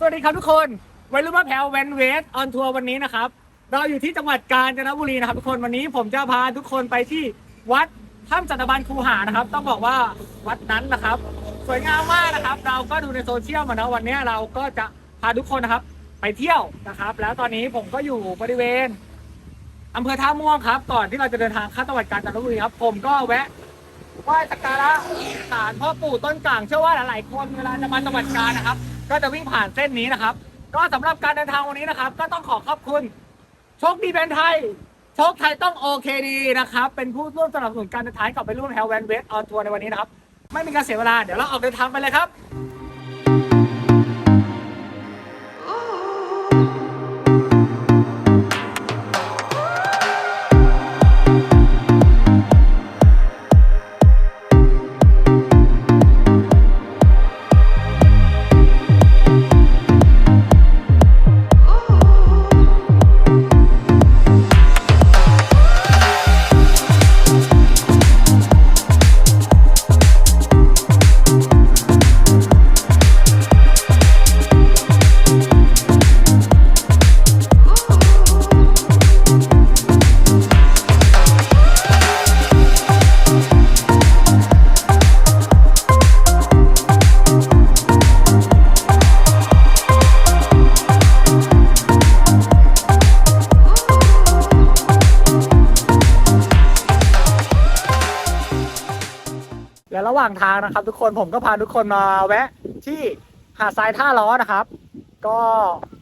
สวัสดีครับทุกคนวัยรุ่นมะแพร้วแวนเวสออนทัวร์วันนี้นะครับ เราอยู่ที่จังหวัดกาญจนบุรีนะครับ ทุกคนวันนี้ผมจะพาทุกคนไปที่วัดถ้ำจัตบันคูหานะครับ ต้องบอกว่าวัดนั้นนะครับ สวยงามมากนะครับ เราก็ดูในโซเชียลมานะวันนี้เราก็จะพาทุกคนนะครับ ไปเที่ยวนะครับ แล้วตอนนี้ผมก็อยู่บริเวณอำเภอท่าม่วงครับ ก่อนที่เราจะเดินทางเข้าจังหวัดกาญจนบุรีครับ ผมก็แวะไหว้สักการะศาลพ่อปู่ต้นกลางเชื่อว่าหลายๆคนเวลาจะมาจังหวัดกาญนะครับ ก็จะวิ่งผ่านเส้นนี้นะครับ ก็สำหรับการเดินทางวันนี้นะครับ ก็ต้องขอขอบคุณโชคดีแบรนด์ไทยโชคไทยต้องโอเคดีนะครับ เป็นผู้ร่วมสนับสนุนการเดินทางกับไปร่วมแฮลแวนเวสออนทัวร์ในวันนี้นะครับ ไม่มีการเสียเวลา เดี๋ยวเราออกเดินทางไปเลยครับางทางนะครับ ทุกคนผมก็พาทุกคนมาแวะ ที่หาดทรายท่าล้อนะครับ ก็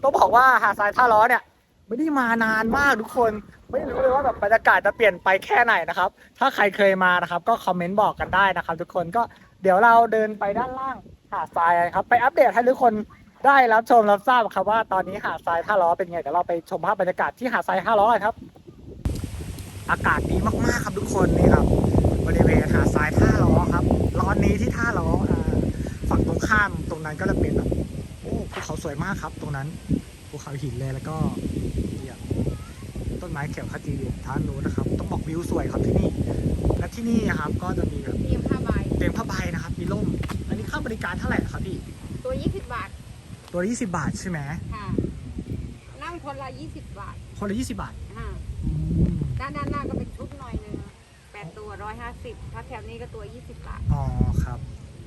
ต้องบอกว่าหาดทรายท่าล้อเนี่ย ไม่ได้มานานมากทุกคน ไม่รู้เลยว่าแบบบรรยากาศจะเปลี่ยนไปแค่ไหนนะครับ ถ้าใครเคยมานะครับ ก็คอมเมนต์บอกกันได้นะครับ ทุกคนก็เดี๋ยวเราเดินไปด้านล่างหาดทรายครับ ไปอัปเดตให้ทุกคนได้รับชมรับทราบครับว่าตอนนี้หาดทรายท่าล้อเป็นไงเดี๋ยวเราไปชมภาพบรรยากาศที่หาดทรายท่าล้อกันครับ อากาศดีมากๆครับทุกคนนี่ครับบริเวณหาดทรายท่าล้อครับ ร้อนนี้ที่ท่าล้ออ่าฝั่งตรงข้ามตรงนั้นก็จะเป็นแบบโอ้ภูเขาสวยมากครับ ตรงนั้นภูเขาหินเลยแล้วก็เนี่ยต้นไม้เขียวขจีอยู่ท่านนู้นนะครับ ต้องบอกวิวสวยครับที่นี่ และที่นี่นะครับก็จะมีแบบเตรียมผ้าใบเตียงผ้าใบนะครับ มีร่ม อันนี้ค่าบริการเท่าไหร่ครับพี่ตัว 20 บาท ตัวละ20 บาทใช่ไหมค่ะนั่งคนละ 20 บาท คนละ 20 บาทอ่าอืมด้านด้านหน้าก็เป็นชุดหน่อยหนึง8 ตัว150ถ้าแถวนี้ก็ตัว20บาทอ๋อครับ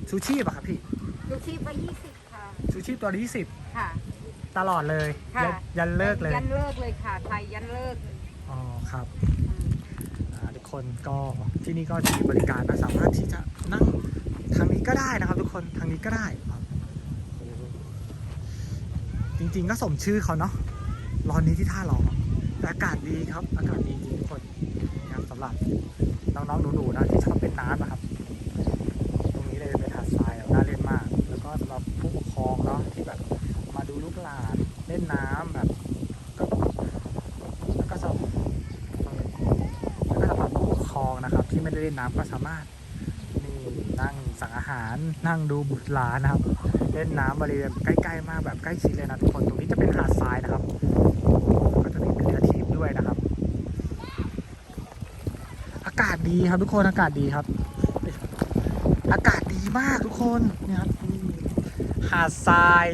ชูชีพอะครับพี่ลูกชีพไป20ค่ะ ชูชีพตัวละ20ค่ะ ตลอดเลยค่ะ ยันยันเลิกเลยยันเลิกเลยค่ะไทยยันเลิกอ๋อครับอืมอ่าทุกคนก็ที่นี่ก็จะมีบริการนะสามารถที่จะนั่งทางนี้ก็ได้นะครับ ทุกคนทางนี้ก็ได้ครับโอ้โหจริงๆก็สมชื่อเขาเนาะร้อนนี้ที่ท่าหลอแต่อากาศดีครับ อากาศดีจริงทุกคนนะครับสำหรับ น้องๆหนูๆนะที่ชอบเป็นน้ำนะครับ ตรงนี้เลยเป็นหาดทรายน่าเล่นมาก แล้วก็สำหรับผู้ปกครองเนาะที่แบบมาดูลูกหลานเล่นน้ำแบบก็แล้วก็สำหรับแล้วก็สำหรับผู้ปกครองนะครับ ที่ไม่ได้เล่นน้ำก็สามารถนี่นั่งสั่งอาหารนั่งดูบุตรหลานนะครับ เล่นน้ำบริเวณใกล้ๆมากแบบใกล้ชิดเลยนะทุกคนตรงนี้จะเป็นหาดทรายนะครับ ก็จะมีเป็นเรือทีมด้วยนะครับ อากาศดีครับทุกคนอากาศดีครับ อากาศดีมากทุกคนเนี่ยครับหาดทราย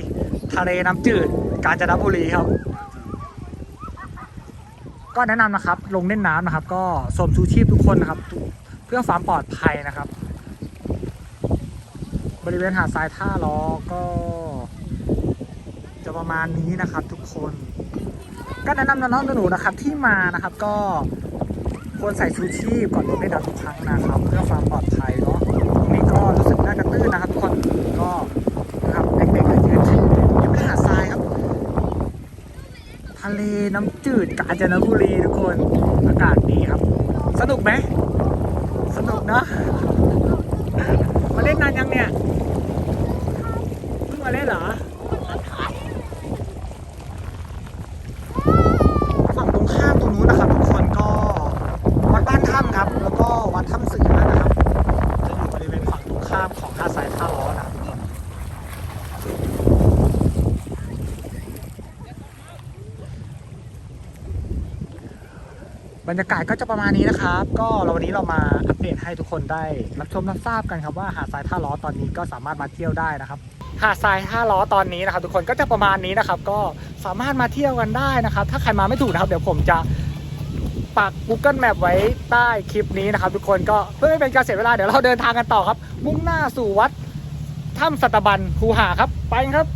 ทะเลน้ำจืด กาญจนบุรีครับ ก็แนะนำนะครับ ลงเล่นน้ำนะครับ ก็สวมชูชีพทุกคนนะครับ เพื่อความปลอดภัยนะครับ บริเวณหาดทรายท่าล้อก็ จะประมาณนี้นะครับทุกคน ก็แนะนำน้องๆหนูๆนะครับที่มานะครับ ก็ ควรใส่ชูชีพก่อนลงเล่นน้ำทุกครั้งนะครับ เพื่อความปลอดภัยเนาะตรงนี้ก็รู้สึกน่าจะตื้นนะครับทุกคนก็นะครับเด็กๆอาจจะยืนยังเป็นหาทรายครับ ทะเลน้ำจืดกาญจนบุรีทุกคนอากาศดีครับ สนุกไหมสนุกเนอะมาเล่นนานยังเนี่ยเพิ่งมาเล่นเหรอฝั่งตรงข้ามตรงนู้นนะครับ ทุกคนก็วัดบ้านถ้ำครับ แล้วก็วัดถ้ำเสือนะครับ จะอยู่บริเวณฝั่งตรงข้ามของหาดทรายท่าล้อนะครับทุกคน บรรยากาศก็จะประมาณนี้นะครับ ก็เราวันนี้เรามาอัปเดตให้ทุกคนได้ รับชมรับทราบกันครับว่าหาดทรายท่าล้อตอนนี้ก็สามารถมาเที่ยวได้นะครับ หาดทรายท่าล้อตอนนี้นะครับ ทุกคนก็จะประมาณนี้นะครับ ก็สามารถมาเที่ยวกันได้นะครับ ถ้าใครมาไม่ถูกนะครับ เดี๋ยวผมจะปัก Google Map ไว้ใต้คลิปนี้นะครับ ทุกคนก็เพื่อไม่เป็นการเสียเวลาเดี๋ยวเราเดินทางกันต่อครับ มุ่งหน้าสู่วัดถ้ำสัตบันคูหาครับไปครับ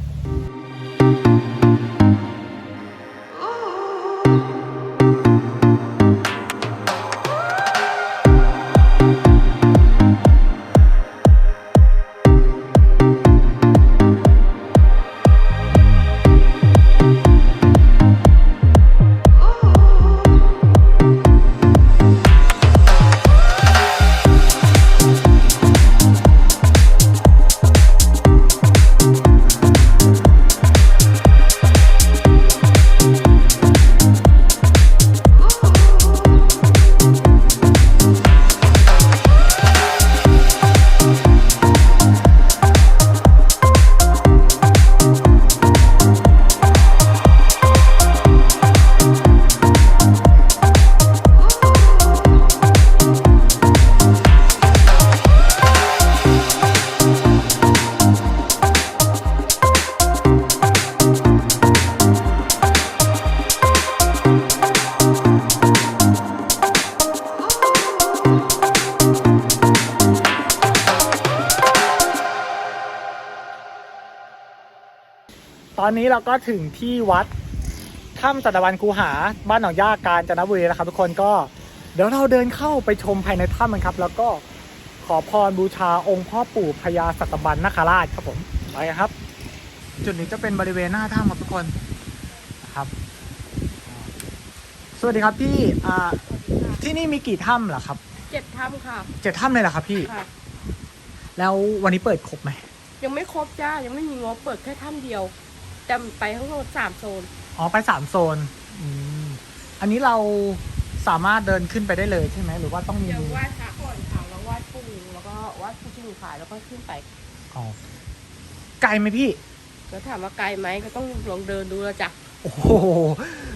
อนนี้เราก็ถึงที่วัดถ้ำสัตบันคูหาบ้านหนองย่ากาญจนบุรีนะครับทุกคนก็เดี๋ยวเราเดินเข้าไปชมภายในถ้ำกันครับ แล้วก็ขอพรบูชาองค์พ่อปู่พญาสัตบันนาคราชครับผมไปกันครับ จุดนี้จะเป็นบริเวณหน้าถ้ำครับทุกคนนะครับ สวัสดีครับพี่อ่าที่นี่มีกี่ถ้ำเหรอครับเจ็ดถ้ำค่ะเจ็ดถ้ำเลยเหรอครับพี่ ค่ะ แล้ววันนี้เปิดครบไหมยังไม่ครบจ้ายังไม่มีงบเปิดแค่ถ้ำเดียว แต่ไปทั้งหมดสามโซน อ๋อไปสามโซนอืมอันนี้เราสามารถเดินขึ้นไปได้เลยใช่ไหมหรือว่าต้องมี เดี๋ยวไหว้พระก่อนค่ะแล้วไหว้ปู่แล้วก็ไหว้ผู้ที่มีขายแล้วก็ขึ้นไปอ๋อไกลไหมพี่ แล้วถามว่าไกลไหมก็ต้องลองเดินดูแล้วจ้ะโอ้โห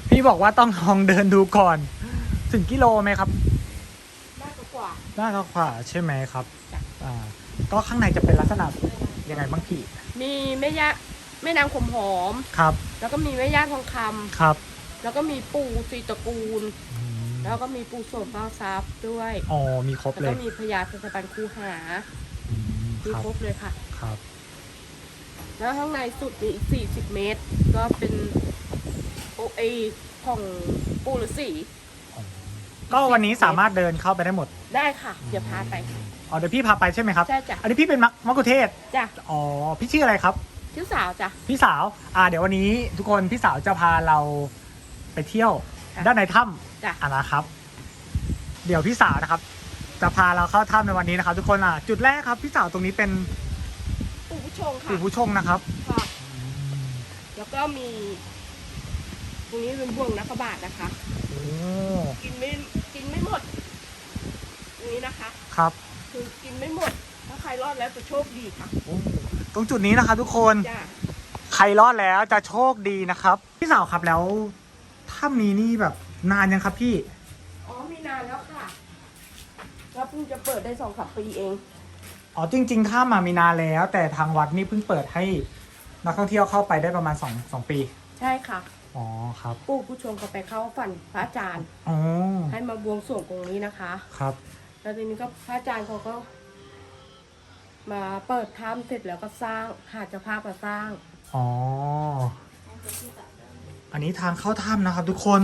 พี่บอกว่าต้องลองเดินดูก่อน ถึงกิโลไหมครับมากกว่าน่าจะขวาใช่ไหมครับจ้ะอ่า ก็ข้างในจะเป็นลักษณะยังไงบ้างพี่ มีแม่ย่า แม่นางขมหอม ครับ แล้วก็มีแม่ย่าทองคำครับแล้วก็มีปู่สีตระกูล อืมแล้วก็มีปู่โสมเฝ้าทรัพย์ด้วย อ๋อมีครบแล้วเลก็ยมีพญาสัตบันคูหาอืมมีครับครบเลยค่ะ ครับแล้วข้างในสุดมีอีก 40 เมตร ก็เป็นโอเอของปูฤาษีอ๋อก็วันนี้สามารถเดินเข้าไปได้หมมดได้ค่ะ เดี๋ยวพาไปอ๋อเดี๋ยวพี่พาไปใช่ไหมครับ ใช่จ้ะอันนี้พี่เป็นมักมักคุเทศก์จ้ะอ๋อพี่ชื่ออะไรครับ ชื่อสาวจ้ะ พี่สาว อ่า เดี๋ยววันนี้ทุกคนพี่สาวจะพาเราไปเที่ยวค่ะด้านในถ้จ้ะำอ่านะครับ เดี๋ยวพี่สาวนะครับ จะพาเราเข้าถ้ำในวันนี้นะครับ ทุกคนอะจุดแรกครับ พี่สาวตรงนี้เป็นปูผู้ชงค่ะปู่ผู้ชงนะครับ ค่ะ แล้วก็มี ตรงนี้เป็นบ่วงนักบาทนะคะ โอ้กินไม่กินไม่หมดตรงนี้นะคะ ครับ คือกินไม่หมด ถ้าใครรอดแล้วจะโชคดีค่ะ โอ้ ตรงจุดนี้นะครับทุกคน จ้ะใครรอดแล้วจะโชคดีนะครับ พี่สาวครับแล้วถ้ำนี้นี่แบบนานยังครับพี่ อ๋อมีนานแล้วค่ะแล้วเพิ่งจะเปิดได้สองสามปีเอง อ๋อจริงๆถ้ำมามีนานแล้ว แต่ทางวัดนี่เพิ่งเปิดให้นักท่องเที่ยวเข้าไปได้ประมาณสองสองปี ใช่ค่ะ อ๋อครับปู่ผู้ชงก็ไปเข้าฝันพระอาจารย์ อ๋อให้มาบวงสรวงตรงนี้นะคะ ครับ แล้วทีนี้ก็พระอาจารย์เขาก็ มาเปิดถ้ำเสร็จแล้วก็สร้างหาเจ้าภาพมาสร้าง อ๋อ อันนี้ทางเข้าถ้ำนะครับทุกคน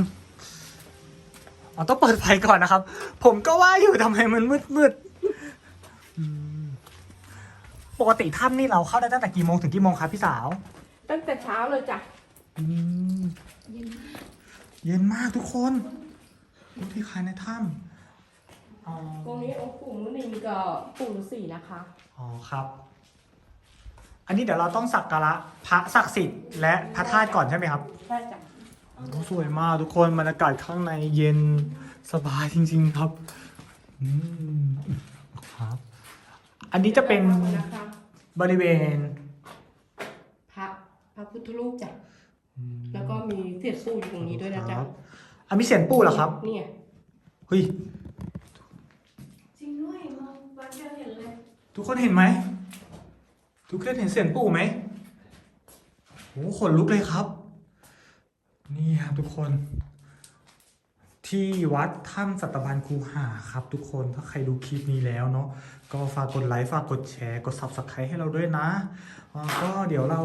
อ๋อต้องเปิดไฟก่อนนะครับ ผมก็ว่าอยู่ทำไมมันมืดมืดๆอืมปกติถ้ำนี่เราเข้าได้ตั้งแต่กี่โมงถึงกี่โมงครับพี่สาว ตั้งแต่เช้าเลยจ้ะอืมเย็นมากทุกคนดูที่ใครในถ้ำ อ๋อตรงนี้องค์ปู่มุนีกับปู่ฤาษีนะคะ อ๋อครับ อันนี้เดี๋ยวเราต้องสักการะพระศักดิ์สิทธิ์และพระธาตุก่อนใช่ไหมครับใช่จ้ะโอ้สวยมากทุกคนบรรยากาศข้างในเย็นสบายจริง ๆครับอืมครับ อันนี้จะเป็นนะคะบริเวณพระพระพุทธรูปจ้ะ อืมแล้วก็มีเสียดปู่อยู่ตรงนี้ด้วยนะจ๊ะครับอันมีเสียงปู่เหรอครับ เนี่ยเฮ้ย จริงด้วยมองวันเดียวเห็นเลย ทุกคนเห็นไหม ทุกคนเห็นเสียงปู่ไหมเโอ้ขนลุกเลยครับ นี่ครับทุกคน ที่วัดถ้ำสัตบันคูหาครับ ทุกคนถ้าใครดูคลิปนี้แล้วเนาะก็ฝากกดไลค์ฝากกดแชร์กด subscribe ให้เราด้วยนะอ่าก็เดี๋ยวเรา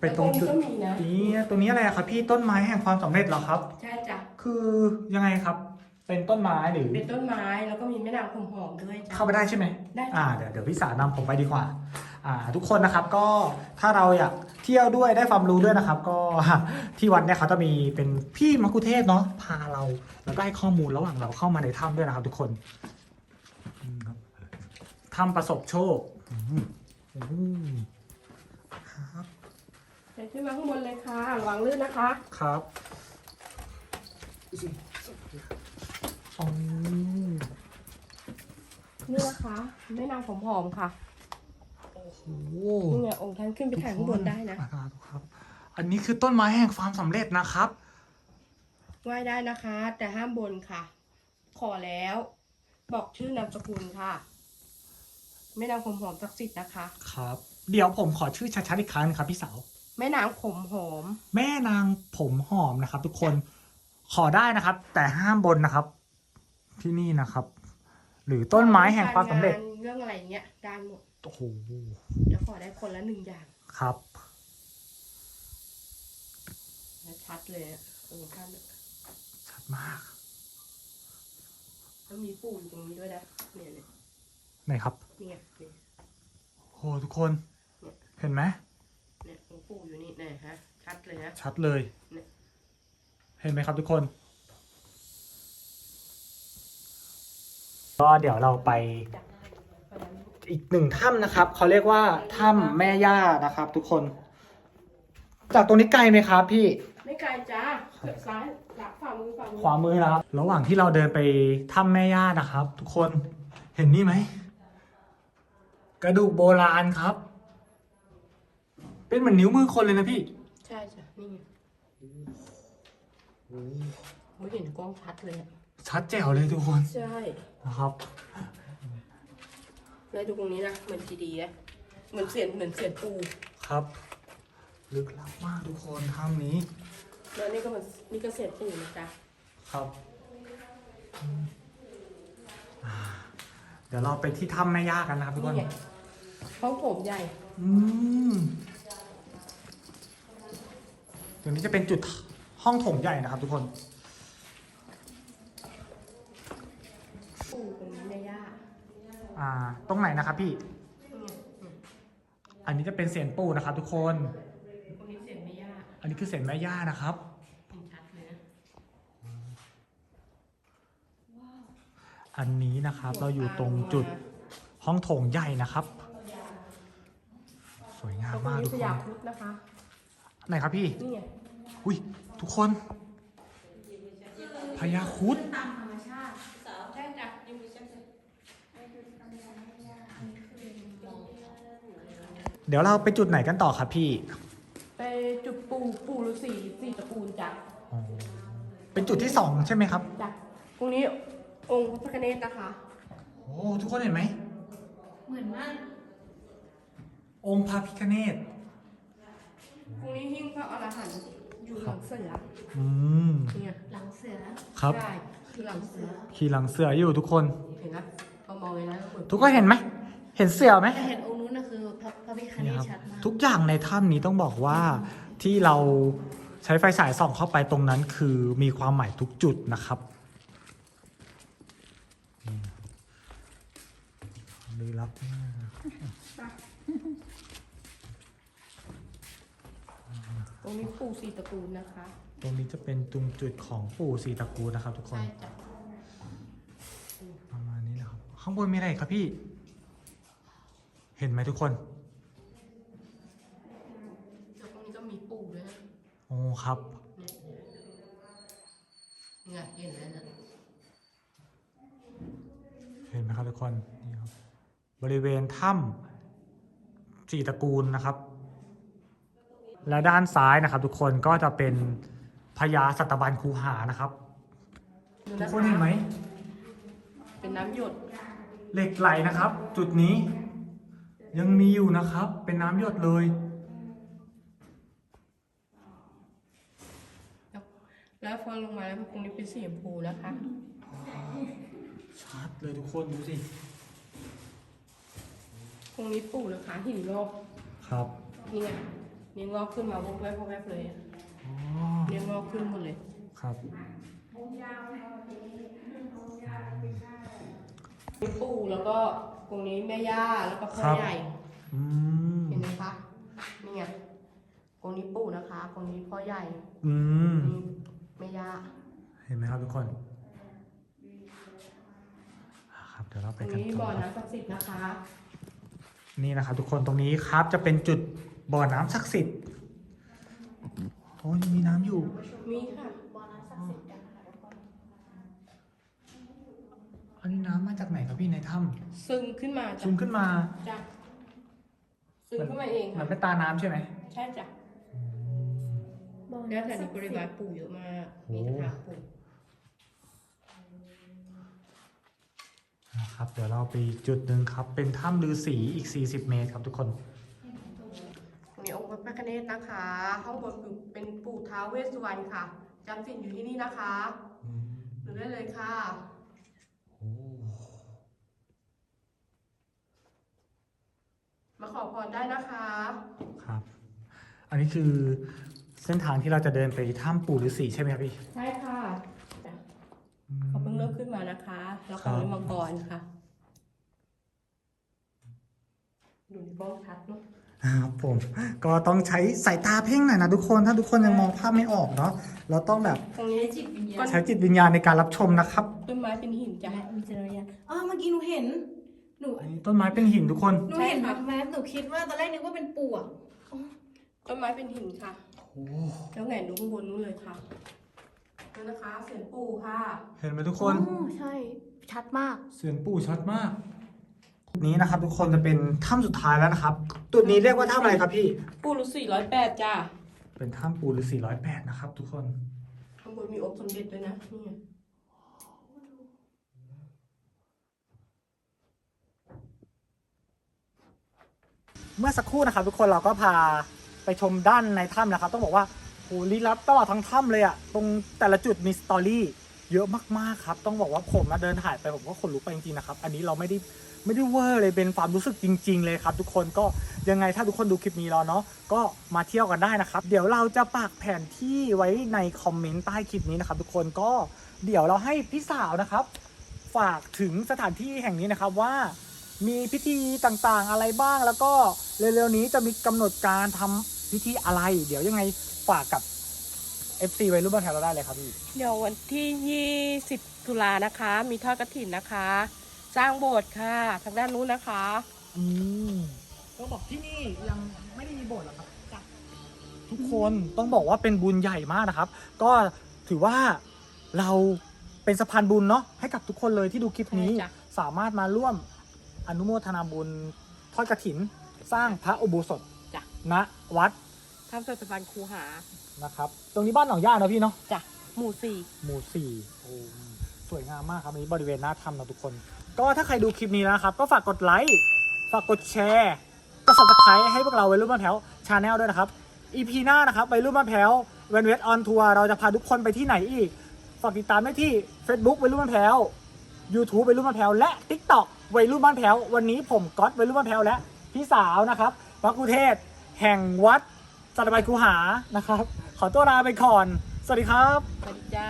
ไปตรงจุดก็มีนะนี้ตรงนี้อะไรอะครับพี่ต้นไม้แห่งความสำเร็จเหรอครับ ใช่จ้ะคือยังไงครับ เป็นต้นไม้หรือเป็นต้นไม้แล้วก็มีแม่น้ำหอมๆด้วยจ้ะ เข้าไปได้ใช่ไหมได้อ่าเดี๋ยวเดี๋ยวพี่สานำผมไปดีกว่าอ่า ทุกคนนะครับก็ถ้าเราอยากเที่ยวด้วยได้ความรู้ด้วยนะครับ ก็ ที่วัดเนี่ยเขาจะมีเป็นพี่มักคุเทศก์เนาะพาเรา แล้วก็ให้ข้อมูลระหว่างเราเข้ามาในถ้ำด้วยนะครับ ทุกคนอืมครับถ้ำประสบโชคอืมอืมครับเดินขึ้นมาข้างบนเลยค่ะระวังลื่นนะคะ ครับ อ๋อนี่นะคะแม่น้ำหอมๆค่ะโอ้โหนี่ไงองค์ท่านขึ้นไปถ่ายข้างบนได้นะ อ่าครับ อันนี้คือต้นไม้แห่งความสำเร็จนะครับ ไหว้ได้นะคะ แต่ห้ามบนค่ะ ขอแล้ว บอกชื่อนามสกุลค่ะ แม่น้ำหอมๆศักดิ์สิทธิ์นะคะ ครับ เดี๋ยวผมขอชื่อชัดๆอีกครั้งนะครับพี่สาว แม่น้ำขมหอม แม่นางผมหอมนะครับ ทุกคน ขอได้นะครับ แต่ห้ามบนนะครับ ที่นี่นะครับ หรือต้นไม้แห่งความสำเร็จ กงนเรื่องอะไรเงี้ยได้หมดโอ้โหจะขอได้คนละหนึ่งอย่างครับชัดเลยอะองค์ท่านชัดมากแล้วมีปู่อยู่ตรงนี้ด้วยนะเนี่ยเนี่ยไหนครับ เนี่ยเนี่ยโอ้โหทุกคน เห็นไหม เนี่ยองค์ปู่อยู่นี่เนี่ยฮะ ชัดเลยนะ ชัดเลยเนี่ยเห็นไหมครับทุกคน ก็เดี๋ยวเราไปอีกหนึ่งถ้ำนะครับเขาเรียกว่าถ้ำแม่ย่านะครับ ทุกคน จากตรงนี้ไกลไหมครับ พี่ไม่ไกลจ้าซ้ายหลักฝ่ามือฝ่ามือขวามือนะครับ ระหว่างที่เราเดินไปถ้ำแม่ย่านะครับ ทุกคนเห็นนี่ไหมกระดูกโบราณครับ เป็นเหมือนนิ้วมือคนเลยนะพี่ ใช่จ้ะนี่ไงไม่เห็นกล้องชัดเลยอะชัดแจ๋วเลยทุกคน ใช่นะครับแล้วดูตรงนี้นะ เหมือนทีดีนะเหมือนเสียนเหมือนเสียนปูครับ ลึกลับมากทุกคนถ้ำนี้ แล้วนี่ก็เหมือนนี่ก็เสียนปูนะจ๊ะครับอ่าเดี๋ยวเราไปที่ถ้ำแม่ย่ากันนะครับทุกคนี่นไงห้องโถงใหญ่ อืมตรงนี้จะเป็นจุดห้องโถงใหญ่นะครับทุกคน ปูตรงนี้แม่ย่า อ่า ตรงไหนนะครับพี่นี่ไงอืมอันนี้จะเป็นเสียงปู่นะครับ ทุกคน ตรงนี้เสียนแม่ย่าอันนี้คือเสียงแม่ย่านะครับ เห็นชัดเลยนะอันนี้นะครับเราอยู่ตรงจุดห้องโถงใหญ่นะครับ สวยงามแล้วตรงมากนี้ทุกสคนยามพุทธนะคะ ไหนครับพี่ นี่ไงอุ้ยทุกคนพญาครุด ตามธรรมชาติใช่จ้ะยังมีชั้น เดี๋ยวเราไปจุดไหนกันต่อครับพี่ ไปจุดปูปูฤาษีสี่ตระกูลจ้ะอ๋อเป็นจุดที่สองใช่ไหมครับจ้ะตรงนี้องค์พระพิฆเนศนะคะ โอ้ทุกคนเห็นไหม เหมือนมากองค์พระพิฆเนศตรงนี้หิ้งพระอรหันต์อยู่หลังเสืออืมเนี่ยหลังเสือครับใช่คือหลังเสือขี่หลังเสืออยู่ทุกคน เห็นนะพอมองเลยนะเหมือนทุกคนเห็นไหม เห็นเสือไหมแต่เห็นอง ค์นู้นนะคือพระพระพิฆเนนี่ศครับชัดมากทุกอย่างในถ้ำนี้ต้องบอกว่าที่เราใช้ไฟฉายส่องเข้าไปตรงนั้นคือมีความหมายทุกจุดนะครับลึกลับมากตรงนี้ปู่สี่ตระกูลนะคะตรงนี้จะเป็นจุงจุดของปู่สีตระกูลนะครับ ทุกคน ใช่จ้ะประมาณนี้แหละครับ ข้างบนมีอะไรอีกครับพี่ เห็นไหมทุกคน แล้วตรงนี้ก็มีปู่ด้วยนะ โอ้ ครับเนี่ยเห็นแล้วนะเห็นไหมครับทุกคนนี่ครับบริเวณถ้ำสีตระกูลนะครับ และด้านซ้ายนะครับ ทุกคนก็จะเป็นพญาสัตบันคูหานะครับทุกคนเห็นไหมเป็นน้ำหยดเหล็กไหลนะครับ จุดนี้ยังมีอยู่นะครับ เป็นน้ำหยดเลย แล้วพอลงมาแล้วตรงนี้เป็นสีชมพูนะคะ ชัดเลยทุกคนดูสิ ตรงนี้ปู่นะคะหินงอกครับ นี่ไงนี่งอกขึ้นมาพวกแวบพวกแวบเลยอะอ๋อ เนี่ยงอกขึ้นหมดเลย ครับนี่ปู่แล้วก็ตรงนี้แม่ย่าแล้วก็พ่อใหญ่อืม เห็นไหมคะนี่ไงตรงนี้ปู่นะคะตรงนี้พ่อใหญ่อืม นี่แม่ย่า เห็นไหมครับทุกคนอ่าครับเดี๋ยวเราตไปรงกันนี้ต่บ่ออ น้ำศักดิ์สิทธิ์นะคะ นี่นะครับทุกคนตรงนี้ครับจะเป็นจุดบ่อน้ำศักดิ์สิทธิ์โอ้ยมีน้ำอยู่ มีค่ะอันนี้น้ำมาจากไหนครับพี่ในถ้ซึมขึ้นมาำจ้ะซึมขึ้นมา จ้ะซึมขึ้นมาเองเหมืค่ะอนเป็นตาน้ำใช่ไหมใช่จ้ะ แล้วแต่นี้ปริมาณปู่เยอะมาก มีกระถางปู่ นะครับ เดี๋ยวเราไปจุดหนึ่งครับ เป็นถ้ำฤาษีอีก 40 เมตรครับทุกคนตรงนี้องค์พระพิฆเนศนะคะ ข้างบนเป็นปู่ท้าวเวสสุวรรณค่ะจำศีลอยู่ที่นี่นะคะดูได้เลยค่ะ มาขอพรได้นะคะ ครับ อันนี้คือเส้นทางที่เราจะเดินไปถ้ำปู่ฤาษีใช่ไหมครับพี่ ใช่ค่ะจ้ะอืม เขาเพิ่งเริ่มขึ้นมานะคะแล้วครัของบนี้มังกรค่ะ ดูในกล้องชัดเนาะครับผมก็ต้องใช้สายตาเพ่งหน่อยนะทุกคนถ้าทุกคนยังมองภาพไม่ออกเนาะเราต้องแบบตรงนี้จิตวิญญาก็ณใช้จิตวิญญาณในการรับชมนะครับ ต้นไม้เป็นหินจ้ะและวิจารณญาณอ๋อเมื่อกี้หนูเห็นหนูอันนี้ต้นไม้เป็นหินทุกคนหนูเห็นแบบแวบหนูคิดว่าตอนแรกนึกว่าเป็นปวกต้นไม้เป็นหินค่ะโอ้แล้วแหงนดูข้างบนนู้นเลยค่ะ นั่นนะคะเสียงปู่ค่ะเห็นไหมทุกคนอ๋อใช่ ชัดมาก เสียงปู่ชัดมากนี้นะครับทุกคนจะเป็นถ้ำสุดท้ายแล้วนะครับจุดนี้เรียกว่าถ้ำอะไรครับพี่ ปู่ฤาษีร้อยแปดจ้ะเป็นถ้ำปู่ฤาษีร้อยแปดนะครับ ทุกคน ข้างบนมีองค์สมเด็จด้วยนะนี่ไงเมื่อสักครู่นะครับ ทุกคนเราก็พาไปชมด้านในถ้ำนะครับ ต้องบอกว่า โหลี้ลับตลอดทั้งถ้ำเลยอะตรงแต่ละจุดมีสตอรี่เยอะมากๆครับ ต้องบอกว่าผมมาเดินถ่ายไปผมก็ขนลุกไปจริงๆนะครับ อันนี้เราไม่ได้ไม่ได้เวอร์เลยเป็นความรู้สึกจริง ๆ เลยครับ ทุกคนก็ยังไงถ้าทุกคนดูคลิปนี้แล้วเนาะก็มาเที่ยวกันได้นะครับ เดี๋ยวเราจะปักแผนที่ไว้ในคอมเมนต์ใต้คลิปนี้นะครับ ทุกคนก็เดี๋ยวเราให้พี่สาวนะครับ ฝากถึงสถานที่แห่งนี้นะครับว่ามีพิธีต่างๆอะไรบ้างแล้วก็เร็วๆนี้จะมีกำหนดการทำพิธีอะไร เดี๋ยวยังไง ฝากกับ FC ไว้รุ่นบ้านแถวเราได้เลยครับพี่เดี๋ยววันที่ 20 ตุลานะคะ มีทอดกระถินนะคะ สร้างโบสถ์ค่ะ ทางด้านนู้นนะคะ อืมต้องบอกที่นี่ยังไม่ได้มีโบสถ์หรอครับจ้ะทุกคนต้องบอกว่าเป็นบุญใหญ่มากนะครับ ก็ถือว่าเราเป็นสะพานบุญเนาะให้กับทุกคนเลยที่ดูคลิปนี้ ใช่จ้ะ สามารถมาร่วมอนุโมทนาบุญทอดกระถิน สร้างพระอุโบสถจ้ะ ณวัด ทำสะพานคูหานะครับ ตรงนี้บ้านหนองย่านะพี่เนาะ จ้ะหมู่สี่หมู่สี่โอ้สวยงามมากครับอันนี้บริเวณหน้าถ้ำนะทุกคน ก็ถ้าใครดูคลิปนี้แล้วนะครับ ก็ฝากกดไลค์ ฝากกดแชร์ก็สับสไครต์ให้พวกเราไวรุ่นมาแถวชาแนลด้วยนะครับ EP หน้านะครับไวรุ่นมาแถวเวนเวทออนทัวร์เราจะพาทุกคนไปที่ไหนอีก ฝากติดตามได้ที่ Facebook ไวรุ่นมาแถว YouTube ไวรุ่นมาแถวและ TikTok ไวรุ่นบ้านแถววันนี้ผมก๊อตไวรุ่นบ้านแถวและพี่สาวนะครับพระกุเทศแห่งวัด สัตบายคูหานะครับ ขอตัวลาไปก่อน สวัสดีครับ สวัสดีจ้า